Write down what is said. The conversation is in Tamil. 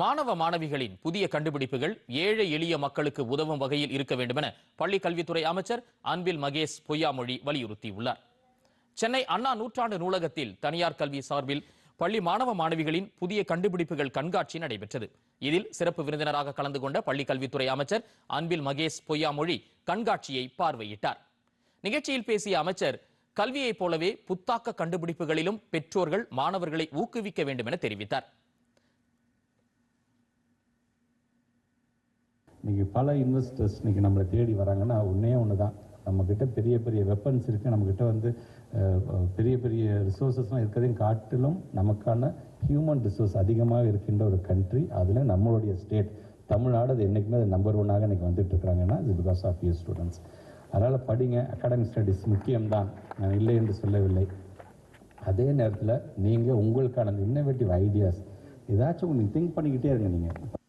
மாணவ மாணவிகளின் புதிய கண்டுபிடிப்புகள் ஏழை எளிய மக்களுக்கு உதவும் வகையில் இருக்க வேண்டுமென பள்ளி கல்வித்துறை அமைச்சர் அன்பில் மகேஷ் பொய்யாமொழி வலியுறுத்தியுள்ளார். சென்னை அண்ணா நூற்றாண்டு நூலகத்தில் தனியார் கல்வி சார்பில் பள்ளி மாணவ மாணவிகளின் புதிய கண்டுபிடிப்புகள் கண்காட்சி நடைபெற்றது. இதில் சிறப்பு விருந்தினராக கலந்து கொண்ட பள்ளி கல்வித்துறை அமைச்சர் அன்பில் மகேஷ் பொய்யாமொழி கண்காட்சியை பார்வையிட்டார். நிகழ்ச்சியில் பேசிய அமைச்சர் கல்வியைப் போலவே புத்தாக்க கண்டுபிடிப்புகளிலும் பெற்றோர்கள் மாணவர்களை ஊக்குவிக்க வேண்டும் என தெரிவித்தார். இன்னைக்கு பல இன்வெஸ்டர்ஸ் இன்னைக்கு நம்மளை தேடி வராங்கன்னா ஒன்றே ஒன்று தான் நம்மக்கிட்ட பெரிய பெரிய வெப்பன்ஸ் இருக்குது நம்மக்கிட்ட வந்து பெரிய பெரிய ரிசோர்ஸஸ்லாம் இருக்கிறதையும் காட்டிலும் நமக்கான ஹியூமன் ரிசோர்ஸ் அதிகமாக இருக்கின்ற ஒரு கண்ட்ரி அதில் நம்மளுடைய ஸ்டேட் தமிழ்நாடு அது என்றைக்குமே அது நம்பர் ஒன்னாக இன்றைக்கி வந்துட்டு இருக்கிறாங்கன்னா இது பிகாஸ் ஆஃப் யூ ஸ்டூடெண்ட்ஸ் அதனால் படிங்க. அகாடமிக் ஸ்டடீஸ் முக்கியம்தான். நான் இல்லை என்று சொல்லவில்லை. அதே நேரத்தில் நீங்கள் உங்களுக்கான இந்த இன்னோவேட்டிவ் ஐடியாஸ் ஏதாச்சும் நீங்கள் திங்க் பண்ணிக்கிட்டே இருங்க நீங்கள்